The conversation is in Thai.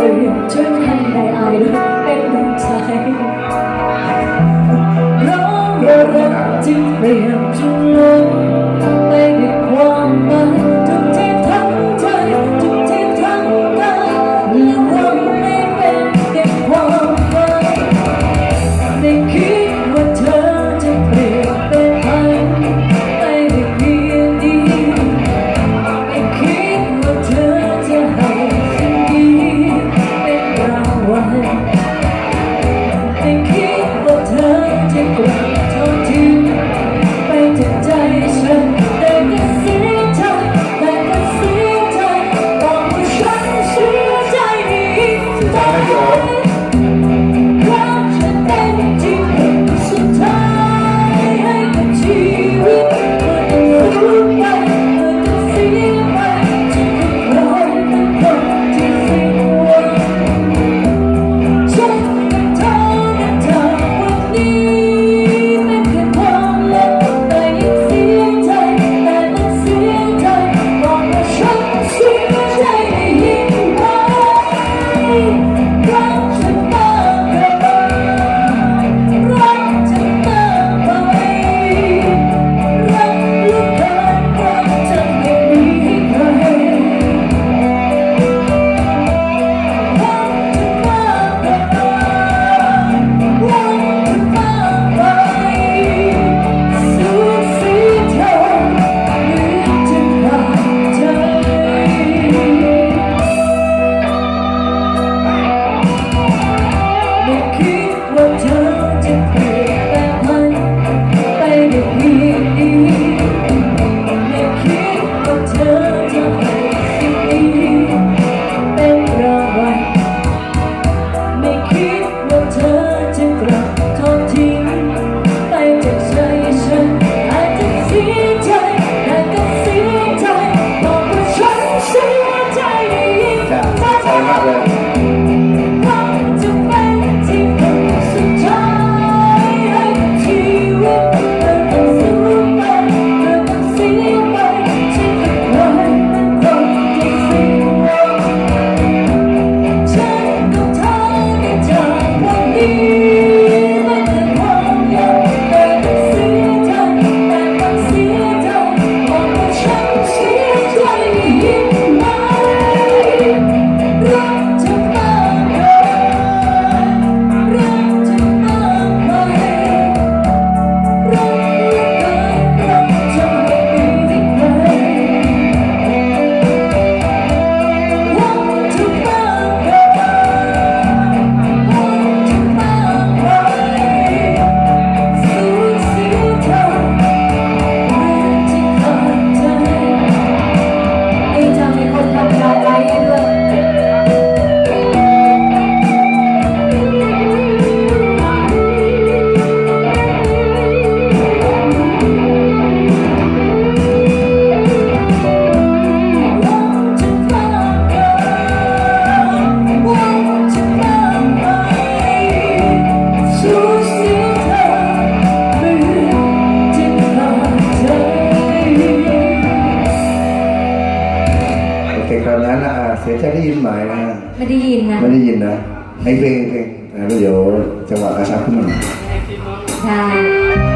ลืมช่ใดอาด้เป็นหนใจร้องรักที่เรียนจนเ Hallelujah. you. จะได้ยินไหมนะไม่ได้ยินนะไม่ได้ยินนะให้เพลงเพลงนะเดี๋ยวจังหวะกระชับขึ้นมาใช่